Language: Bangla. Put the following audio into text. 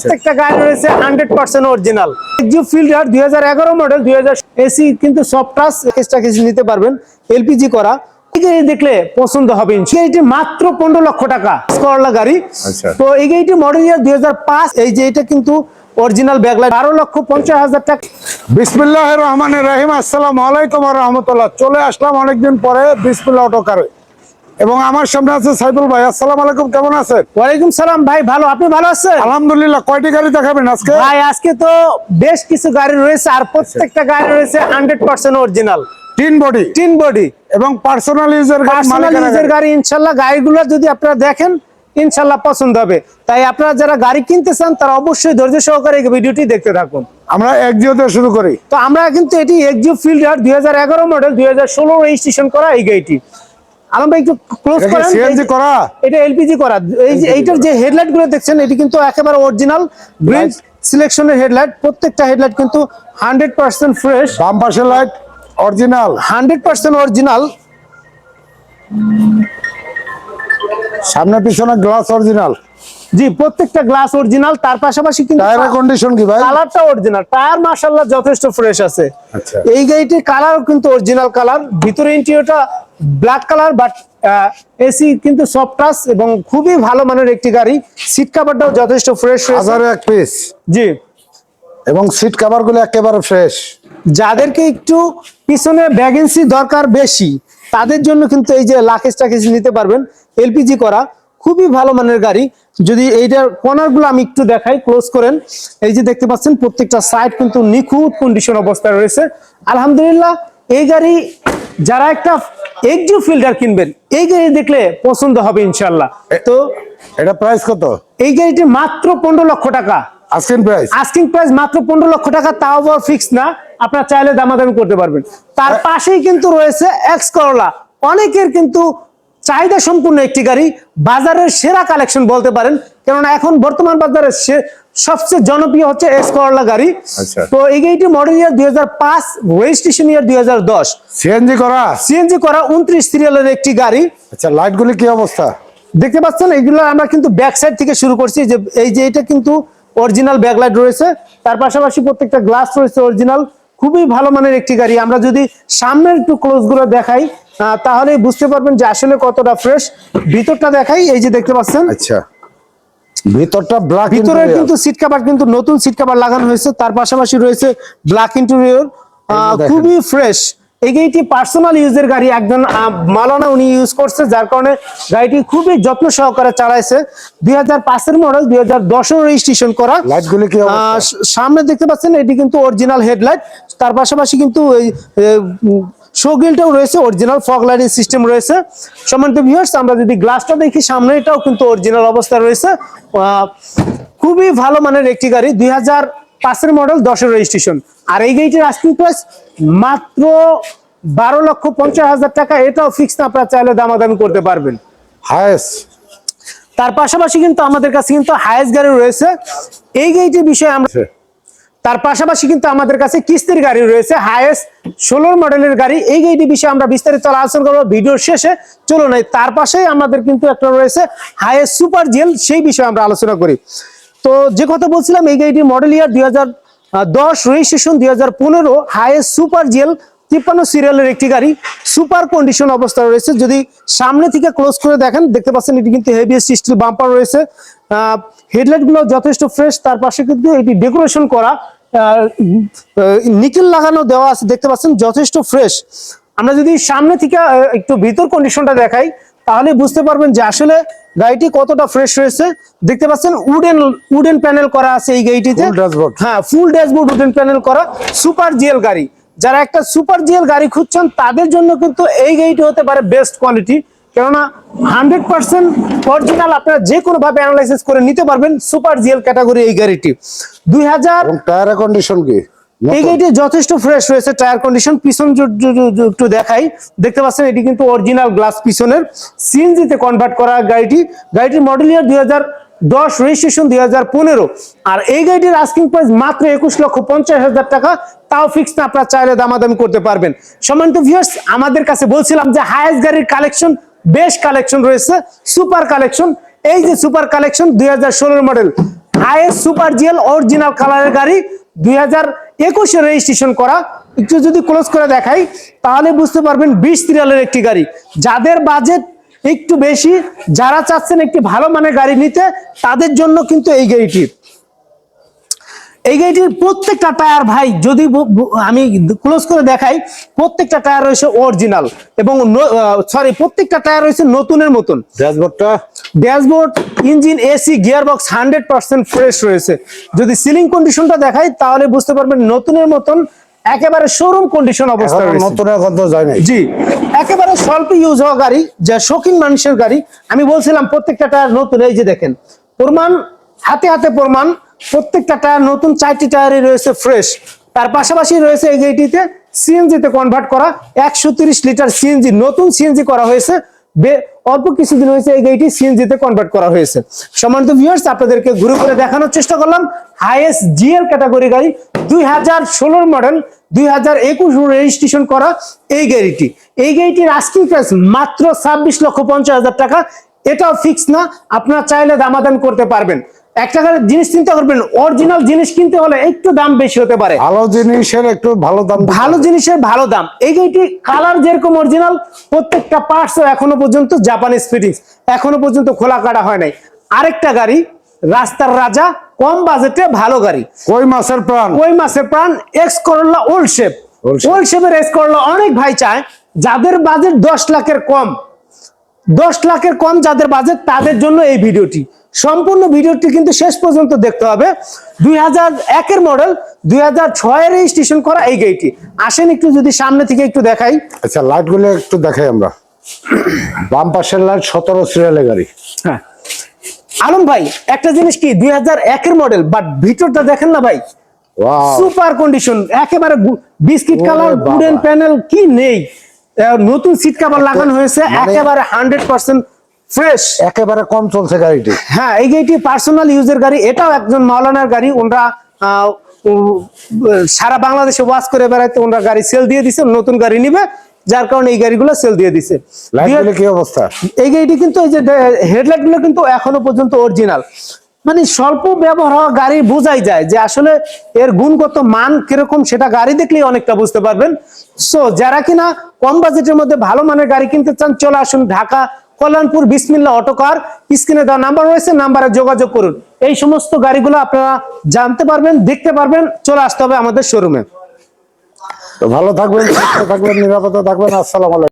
প্রত্যেকটা গাড়ি রয়েছে হান্ড্রেড পার্সেন্ট অরিজিনাল। ফিল্ডার দুই মডেল দুই এসি কিন্তু সফট টাচ এক্সট্রা কিছু নিতে পারবেন এলপিজি করা। দেখলে পছন্দ হবে মাত্র পনেরো লক্ষ টাকা করলা গাড়ি। আচ্ছা। তো এই গাড়িটি মডেল ইয়ার দুই এই যে এটা কিন্তু অরিজিনাল ব্যাগলাইট বারো লক্ষ পঞ্চাশ হাজার টাকা। বিসমিল্লাহ রহমান রহিম আসসালাম আলাইকুম রহমতুল্লাহ। চলে আসলাম অনেকদিন পরে বিসমিল্লাহ অটোকারে। এবং আমার সামনে আছে সাইফুল ভাই। আসসালাম আলাইকুম কেমন আছেন? ওয়ালাইকুম সালাম ভাই ভালো। আপনি ভালো আছেন? আলহামদুলিল্লাহ কয়টি গাড়ি দেখাবেন আজকে? ভাই আজকে তো বেশ কিছু গাড়ি রয়েছে আর প্রত্যেকটা গাড়ি রয়েছে হান্ড্রেড পার্সেন্ট অরিজিনাল তিন বডি। তিন বডি। এবং পার্সোনাল ইউজের পার্সোনাল ইউজের গাড়ি ইনশাল্লাহ গাড়িগুলো যদি আপনারা দেখেন ইনশাল্লাহ পছন্দ হবে। তাই আপনারা যারা গাড়ি কিনতে চান তারা অবশ্যই ধৈর্য সহকারে এই ভিডিওটি দেখতে থাকুন। আমরা একজিও দিয়ে শুরু করি। তো আমরা কিন্তু এটি এক্সিও ফিল্ডার দুই হাজার এগারো মডেল দুই হাজার ষোলো রেজিস্ট্রেশন করা এই গাড়িটি। আলম ভাই একটু ক্লোজ করেন। সিএনজি করা? এটা এলপিজি করা। এই যে এইটার যে হেডলাইটগুলো দেখছেন এটি কিন্তু একেবারে অরিজিনাল সিলেকশনের হেডলাইট প্রত্যেকটা হেডলাইট কিন্তু হান্ড্রেড পার্সেন্ট ফ্রেশ বাম পাশের light original hundred percent original সামনে পিছনে গ্লাস অরিজিনাল জি প্রত্যেকটা গ্লাস অরিজিনাল তার পাশাপাশি কিন্তু টায়ারের কন্ডিশন কি ভাই? কালারটা অরিজিনাল টায়ার মাশাআল্লাহ যথেষ্ট ফ্রেশ আছে। আচ্ছা। এই গাড়িটির কালার কিন্তু অরিজিনাল কালার ভিতরে ইন্টেরিয়রটা ব্ল্যাক কালার বাট এসি কিন্তু সফট টাচ এবং খুবই ভালো মানের একটি গাড়ি। সিট কাভারটাও যথেষ্ট ফ্রেশ হাজারে এক পিস জি। এবং সিট কভারগুলো একেবারে ফ্রেশ যাদেরকে একটু পিছনে ভ্যাকেন্সি দরকার বেশি তাদের জন্য কিন্তু এই যে লাকেজ টাকেজ নিতে পারবেন এলপিজি করা খুবই ভালো মানের গাড়ি। যদি এইটার কর্নারগুলো আমি একটু দেখাই ক্লোজ করেন এই যে দেখতে পাচ্ছেন প্রত্যেকটা সাইড কিন্তু নিখুঁত কন্ডিশন অবস্থায় রয়েছে। আলহামদুলিল্লাহ এই গাড়ি যারা একটা ফিল্ডার কিনবেন। এই গাড়ি দেখলে পছন্দ হবে ইনশাল্লাহ তো এটা প্রাইস কত? এই গাড়িটি মাত্র পনেরো লক্ষ টাকা। আস্কিন প্রাইস আস্কিং প্রাইস মাত্র পনেরো লক্ষ টাকা তাও আবার ফিক্স না। আপনার চাইলে দামাদামি করতে পারবেন। তার পাশেই কিন্তু রয়েছে এক্স করলা অনেকের কিন্তু চাহিদা সম্পূর্ণ একটি গাড়ি। বাজারের সেরা কালেকশন বলতে পারেন। কেননা এখন বর্তমান বাজারে সবচেয়ে জনপ্রিয় হচ্ছে এক্স করলা গাড়ি। আচ্ছা। তো এই গাড়িটি মডেল ইয়ার দুই হাজার পাঁচ রেজিস্ট্রেশন ইয়ার দুই হাজার দশ। সিএনজি করা? সিএনজি করা উনত্রিশ সিরিয়ালের একটি গাড়ি। আচ্ছা লাইট গুলি কি অবস্থা? দেখতে পাচ্ছেন এগুলো আমরা কিন্তু ব্যাক সাইড থেকে শুরু করছি যে এই যে এটা কিন্তু অরিজিনাল ব্যাকলাইট রয়েছে। তার পাশাপাশি প্রত্যেকটা গ্লাস রয়েছে অরিজিনাল খুবই ভালো মানের একটি গাড়ি। আমরা যদি সামনের একটু ক্লোজগুলো দেখাই তাহলে বুঝতে পারবেন যে আসলে কতটা ফ্রেশ ভিতরটা দেখাই এই যে দেখতে পাচ্ছেন। আচ্ছা। ভিতরটা ব্ল্যাক ভিতরে কিন্তু সিট কভার কিন্তু নতুন সিট কভার লাগানো হয়েছে তার পাশাপাশি রয়েছে ব্ল্যাক ইন্টেরিয়র। খুবই ফ্রেশ এই গাড়িটি পার্সোনাল ইউজের গাড়ি একজন মালানা উনি ইউজ করছে যার কারণে গাড়িটি খুবই যত্ন সহকারে চালাইছে। দুই হাজার পাঁচের মডেল দুই হাজার দশের রেজিস্ট্রেশন করা। লাইট কি সামনে দেখতে পাচ্ছেন এটি কিন্তু অরিজিনাল হেডলাইট তার পাশাপাশি কিন্তু শো গ্রিলটাও রয়েছে অরিজিনাল ফগ লাইটিং সিস্টেম রয়েছে। সম্মানিত ভিউয়ার্স আমরা যদি গ্লাসটা দেখি সামনে এটাও কিন্তু অরিজিনাল অবস্থায় রয়েছে। খুবই ভালো মানের একটি গাড়ি দুই হাজার পাঁচের মডেল দশের রেজিস্ট্রেশন আর এই গাড়িটির আস্কিং প্রাইস মাত্র বারো লক্ষ পঞ্চাশ হাজার টাকা। এটাও ফিক্স না আপনারা চাইলে দামাদামি করতে পারবেন। হায়েস্ট তার পাশাপাশি কিন্তু আমাদের কাছে কিন্তু হায়েস্ট গাড়ি রয়েছে। এই গাড়িটির বিষয়ে আমরা তার পাশাপাশি কিন্তু আমাদের কাছে কিস্তির গাড়ি রয়েছে হায়েস্ট ষোলোর মডেলের গাড়ি। এই গাড়িটি বিষয়ে আমরা বিস্তারিত আলোচনা করব ভিডিওর শেষে। চলো নাই তার পাশেই আমাদের কিন্তু একটা রয়েছে হায়েস্ট সুপার জেল, সেই বিষয়ে আমরা আলোচনা করি। তো যে কথা বলছিলাম, এই গাড়িটির মডেল ইয়ার দুই হাজার দশ, রেজিস্ট্রেশন দুই হাজার পনেরো হায়েস্ট সুপার জেল তিপ্পান্ন সিরিয়ালের একটি গাড়ি সুপার কন্ডিশন অবস্থা রয়েছে। যদি সামনে থেকে ক্লোজ করে দেখেন দেখতে পাচ্ছেন এটি কিন্তু হেভিয়েস্ট স্টিল বাম্পার রয়েছে। হেডলাইটগুলো যথেষ্ট ফ্রেশ তার পাশে কিন্তু এটি ডেকোরেশন করা নিকেল লাগানো দেওয়া আছে দেখতে পাচ্ছেন যথেষ্ট ফ্রেশ আমরা যদি সামনে থেকে একটু ভিতর কন্ডিশনটা দেখাই তাহলে বুঝতে পারবেন যে আসলে গাড়িটি কতটা ফ্রেশ রয়েছে। দেখতে পাচ্ছেন উডেন উডেন প্যানেল করা আছে এই গাড়িটিতে। হ্যাঁ ফুল ড্যাশবোর্ড উডেন প্যানেল করা সুপার জিএল গাড়ি। যারা একটা সুপার জিএল গাড়ি খুঁজছেন তাদের জন্য কিন্তু এই গাড়িটি হতে পারে বেস্ট কোয়ালিটি কেননা হান্ড্রেড পার্সেন্ট অরিজিনাল আপনারা যে কোনো ভাবে অ্যানালাইসিস করে নিতে পারবেন সুপার জিএল ক্যাটাগরি এই গাড়িটি। দুই হাজার এবং টায়ারের কন্ডিশন কি? এই গাড়িটি যথেষ্ট ফ্রেশ রয়েছে টায়ার কন্ডিশন পিছন একটু দেখাই। দেখতে পাচ্ছেন এটি কিন্তু অরিজিনাল গ্লাস পিছনের। সিএনজিতে কনভার্ট করা গাড়িটি। গাড়িটির মডেল ইয়ার দুই হাজার দশ রেজিস্ট্রেশন দুই হাজার পনেরো। আর এই গাড়িটির আস্কিং প্রাইস মাত্র একুশ লক্ষ পঞ্চাশ হাজার টাকা। তাও ফিক্স না, আপনারা চাইলে দামাদামি করতে পারবেন। সম্মানিত ভিউয়ার্স আমাদের কাছে বলছিলাম যে হায়েস্ট গাড়ির কালেকশন বেশ কালেকশন রয়েছে সুপার কালেকশন এই যে সুপার কালেকশন দুই model highest super GL original কালারের গাড়ি দুই হাজার একুশে রেজিস্ট্রেশন করা। একটু যদি ক্লোজ করে দেখাই, তাহলে বুঝতে পারবেন বিশ সিরিয়ালের একটি গাড়ি। যাদের বাজেট একটু বেশি। যারা চাচ্ছেন একটি ভালো মানের গাড়ি নিতে তাদের জন্য কিন্তু এই গাড়িটি। এই গাড়িটির প্রত্যেকটা টায়ার ভাই যদি আমি ক্লোজ করে দেখাই প্রত্যেকটা টায়ার রয়েছে অরিজিনাল এবং সরি প্রত্যেকটা টায়ার রয়েছে নতুনের মতন। ড্যাশবোর্ডটা dashboard engine AC gear box hundred percent fresh রয়েছে। যদি সিলিং কন্ডিশনটা দেখাই তাহলে বুঝতে পারবেন নতুনের মতন একেবারে শোরুম কন্ডিশন অবস্থা রয়েছে। নতুন এখন তো যায় জি একেবারে স্বল্প ইউজ হওয়া গাড়ি যা শৌখিন মানুষের গাড়ি। আমি বলছিলাম প্রত্যেকটা টায়ার নতুন এই যে দেখেন প্রমাণ হাতে হাতে প্রমাণ প্রত্যেকটা টায়ার নতুন চারটি টায়ারই রয়েছে ফ্রেশ তার পাশাপাশি রয়েছে এই গাড়িটিতে সিএনজি তে কনভার্ট করা একশো তিরিশ লিটার সিএনজি নতুন সিএনজি করা হয়েছে। অল্প কিছুদিন হয়েছে এই গাড়িটি সিএনজি তে কনভার্ট করা হয়েছে। সম্মানিত ভিউয়ার্স আপনাদেরকে ঘুরে ঘুরে দেখানোর চেষ্টা করলাম। হাইয়েস্ট জিএল ক্যাটাগরি গাড়ি, দুই হাজার ষোলোর মডেল দুই হাজার একুশ রেজিস্ট্রেশন করা এই গাড়িটি। এই গাড়িটির আস্কিং প্রাইস মাত্র ছাব্বিশ লক্ষ পঞ্চাশ হাজার টাকা। এটাও ফিক্স না, আপনারা চাইলে দামাদান করতে পারবেন। এক টাকার জিনিস চিন্তা করবেন অরিজিনাল জিনিস কিনতে হলে একটু দাম বেশি হতে পারে। ভালো জিনিসের একটু ভালো দাম ভালো জিনিসের ভালো দাম। এই গাড়িটি কালার যেরকম অরিজিনাল প্রত্যেকটা পার্টস এখনও পর্যন্ত জাপানিজ ফিটিংস এখনও পর্যন্ত খোলা কাটা হয় নাই। আরেকটা গাড়ি রাস্তার রাজা কম বাজেটে ভালো গাড়ি। কই মাছের প্রাণ? কই মাছের প্রাণ? X Corolla old shape. Old শেপের এক্স করলা অনেক ভাই চায় যাদের বাজেট দশ লাখের কম। দশ লাখের কম যাদের বাজেট তাদের জন্য এই ভিডিওটি। সম্পূর্ণ ভিডিওটি কিন্তু শেষ পর্যন্ত দেখতে হবে। দুই হাজার একের মডেল দুই হাজার ছয়ের রেজিস্ট্রেশন করা এই গাড়িটি আসেন একটু যদি সামনে থেকে একটু দেখাই। আচ্ছা লাইটগুলো একটু দেখাই আমরা। বাম পাশের লাইট সতেরো সিরিয়ালের গাড়ি। হ্যাঁ। আলম ভাই একটা জিনিস কি দুই হাজার একের মডেল বাট ভিতরটা দেখেন না ভাই! সুপার কন্ডিশন একেবারে বিস্কিট কালার। উডেন প্যানেল কি নেই? নতুন সিট কভার লাগানো হয়েছে মানে- একেবারে হান্ড্রেড পার্সেন্ট ফ্রেশ একেবারে কম চলছে গাড়িটি। হ্যাঁ এই গাড়িটি পার্সোনাল ইউজের গাড়ি এটাও একজন মাওলানার গাড়ি ওনরা সারা বাংলাদেশে ওয়াশ করে বেড়াইতে ওনরা গাড়ি সেল দিয়ে দিছে নতুন গাড়ি নিবে যার কারণে এই গাড়িগুলো সেল দিয়ে দিছে। কি অবস্থা? এই গাড়িটি কিন্তু এই যে হেডলাইটগুলো কিন্তু এখনও পর্যন্ত অরিজিনাল মানে স্বল্প ব্যবহার হওয়া গাড়ি বোঝাই যায় যে আসলে এর গুণগত মান কীরকম সেটা গাড়ি দেখলেই অনেকটা বুঝতে পারবেন। সো যারা কিনা কম বাজেটের মধ্যে ভালো মানের গাড়ি কিনতে চান, চলে আসুন ঢাকা, কল্যাণপুর বিসমিল্লা অটোকার স্ক্রিনে দেওয়া নাম্বার রয়েছে, নাম্বারে যোগাযোগ করুন। এই সমস্ত গাড়িগুলো আপনারা জানতে পারবেন, দেখতে পারবেন, চলে আসতে হবে আমাদের শোরুমে তো ভালো থাকবেন থাকবেন, নিরাপদে থাকবেন, আসসালামু আলাইকুম।